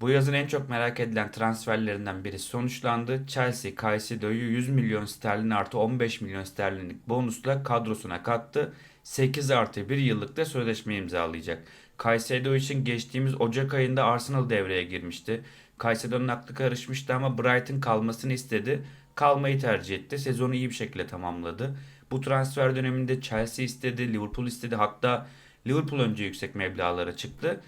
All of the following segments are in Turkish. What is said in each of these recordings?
Bu yazın en çok merak edilen transferlerinden biri sonuçlandı. Chelsea Caicedo'yu 100 milyon sterlin artı 15 milyon sterlinlik bonusla kadrosuna kattı. 8 artı 1 yıllık da sözleşme imzalayacak. Caicedo için geçtiğimiz Ocak ayında Arsenal devreye girmişti. Caicedo'nun aklı karışmıştı ama Brighton kalmasını istedi. Kalmayı tercih etti. Sezonu iyi bir şekilde tamamladı. Bu transfer döneminde Chelsea istedi, Liverpool istedi. Hatta Liverpool önce yüksek meblağlara çıktı.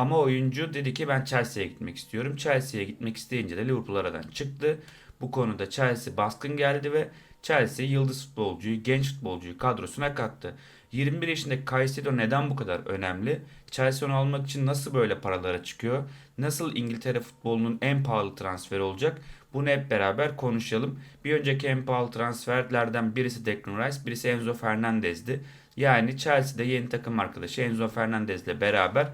Ama oyuncu dedi ki ben Chelsea'ye gitmek istiyorum. Chelsea'ye gitmek isteyince de Liverpool aradan çıktı. Bu konuda Chelsea baskın geldi ve Chelsea yıldız futbolcuyu, genç futbolcuyu kadrosuna kattı. 21 yaşındaki Caicedo neden bu kadar önemli? Chelsea onu almak için nasıl böyle paralara çıkıyor? Nasıl İngiltere futbolunun en pahalı transferi olacak? Bunu hep beraber konuşalım. Bir önceki en pahalı transferlerden birisi Declan Rice, birisi Enzo Fernandez'di. Yani Chelsea'de yeni takım arkadaşı Enzo Fernandez'le beraber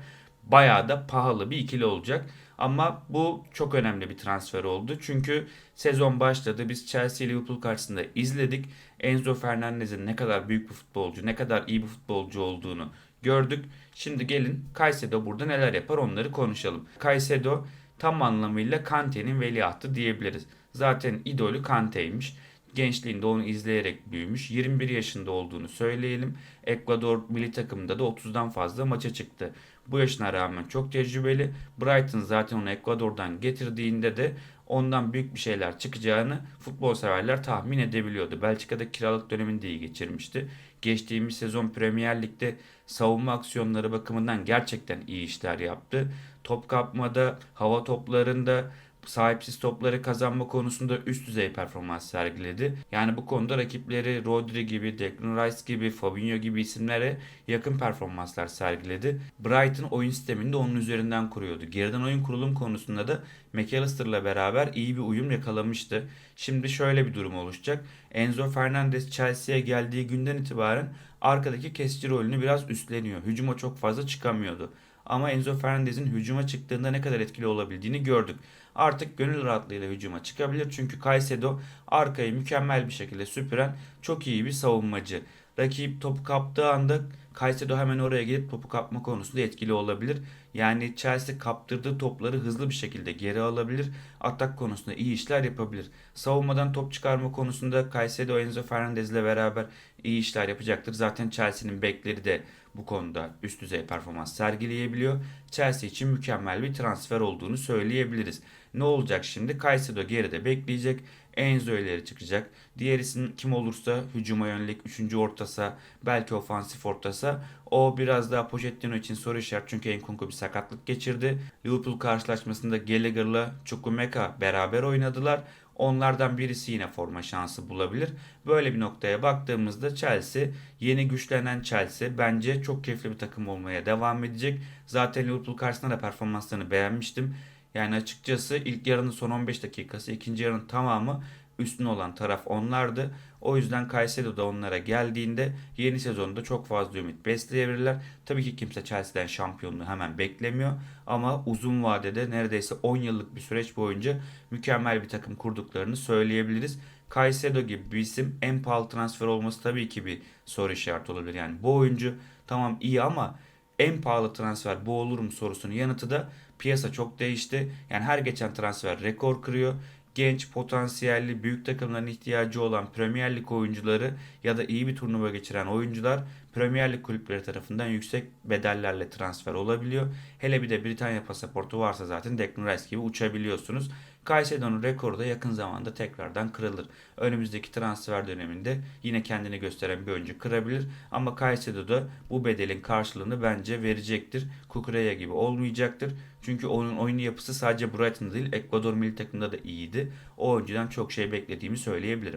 bayağı da pahalı bir ikili olacak. Ama bu çok önemli bir transfer oldu. Çünkü sezon başladı. Biz Chelsea Liverpool karşısında izledik. Enzo Fernandez'in ne kadar büyük bir futbolcu, ne kadar iyi bir futbolcu olduğunu gördük. Şimdi gelin Caicedo burada neler yapar onları konuşalım. Caicedo tam anlamıyla Kante'nin veliahtı diyebiliriz. Zaten idolü Kante'ymiş. Gençliğinde onu izleyerek büyümüş. 21 yaşında olduğunu söyleyelim. Ekvador milli takımında da 30'dan fazla maça çıktı. Bu yaşına rağmen çok tecrübeli. Brighton zaten onu Ekvador'dan getirdiğinde de ondan büyük bir şeyler çıkacağını futbol severler tahmin edebiliyordu. Belçika'da kiralık dönemini de iyi geçirmişti. Geçtiğimiz sezon Premier Lig'de savunma aksiyonları bakımından gerçekten iyi işler yaptı. Top kapmada, hava toplarında sahipsiz topları kazanma konusunda üst düzey performans sergiledi. Yani bu konuda rakipleri Rodri gibi, Declan Rice gibi, Fabinho gibi isimlere yakın performanslar sergiledi. Brighton oyun sistemini de onun üzerinden kuruyordu. Geriden oyun kurulum konusunda da McAllister'la beraber iyi bir uyum yakalamıştı. Şimdi şöyle bir durum oluşacak. Enzo Fernandez Chelsea'ye geldiği günden itibaren arkadaki kesici rolünü biraz üstleniyor. Hücuma çok fazla çıkamıyordu. Ama Enzo Fernandez'in hücuma çıktığında ne kadar etkili olabildiğini gördük. Artık gönül rahatlığıyla hücuma çıkabilir. Çünkü Caicedo arkayı mükemmel bir şekilde süpüren çok iyi bir savunmacı. Rakip topu kaptığı anda Caicedo hemen oraya gidip topu kapma konusunda etkili olabilir. Yani Chelsea kaptırdığı topları hızlı bir şekilde geri alabilir. Atak konusunda iyi işler yapabilir. Savunmadan top çıkarma konusunda Caicedo Enzo Fernandez ile beraber iyi işler yapacaktır. Zaten Chelsea'nin bekleri de bu konuda üst düzey performans sergileyebiliyor. Chelsea için mükemmel bir transfer olduğunu söyleyebiliriz. Ne olacak şimdi? Caicedo geride bekleyecek. Enzo ileri çıkacak. Diğer isim kim olursa hücuma yönelik 3. ortasa belki ofansif ortasa o biraz daha Pochettino için soru işareti çünkü Enkunku bir sakatlık geçirdi. Liverpool karşılaşmasında Gallagher'la Chukwuemeka beraber oynadılar. Onlardan birisi yine forma şansı bulabilir. Böyle bir noktaya baktığımızda Chelsea yeni güçlenen Chelsea bence çok keyifli bir takım olmaya devam edecek. Zaten Liverpool karşısında da performanslarını beğenmiştim. Yani açıkçası ilk yarının son 15 dakikası, ikinci yarının tamamı üstün olan taraf onlardı. O yüzden Caicedo da onlara geldiğinde yeni sezonda çok fazla ümit besleyebilirler. Tabii ki kimse Chelsea'den şampiyonluğu hemen beklemiyor. Ama uzun vadede neredeyse 10 yıllık bir süreç boyunca mükemmel bir takım kurduklarını söyleyebiliriz. Caicedo gibi bir isim en pahalı transfer olması tabii ki bir soru işareti olabilir. Yani bu oyuncu tamam iyi ama en pahalı transfer bu olur mu sorusunun yanıtı da piyasa çok değişti. Yani her geçen transfer rekor kırıyor. Genç, potansiyelli, büyük takımların ihtiyacı olan Premier Lig oyuncuları ya da iyi bir turnuva geçiren oyuncular Premier Lig kulüpleri tarafından yüksek bedellerle transfer olabiliyor. Hele bir de Britanya pasaportu varsa zaten Declan Rice gibi uçabiliyorsunuz. Caicedo'nun rekoru da yakın zamanda tekrardan kırılır. Önümüzdeki transfer döneminde yine kendini gösteren bir oyuncu kırabilir. Ama Caicedo da bu bedelin karşılığını bence verecektir. Kukureya gibi olmayacaktır. Çünkü onun oyun yapısı sadece Brighton'da değil Ekvador milli takımında da iyiydi. O oyuncudan çok şey beklediğimi söyleyebilirim.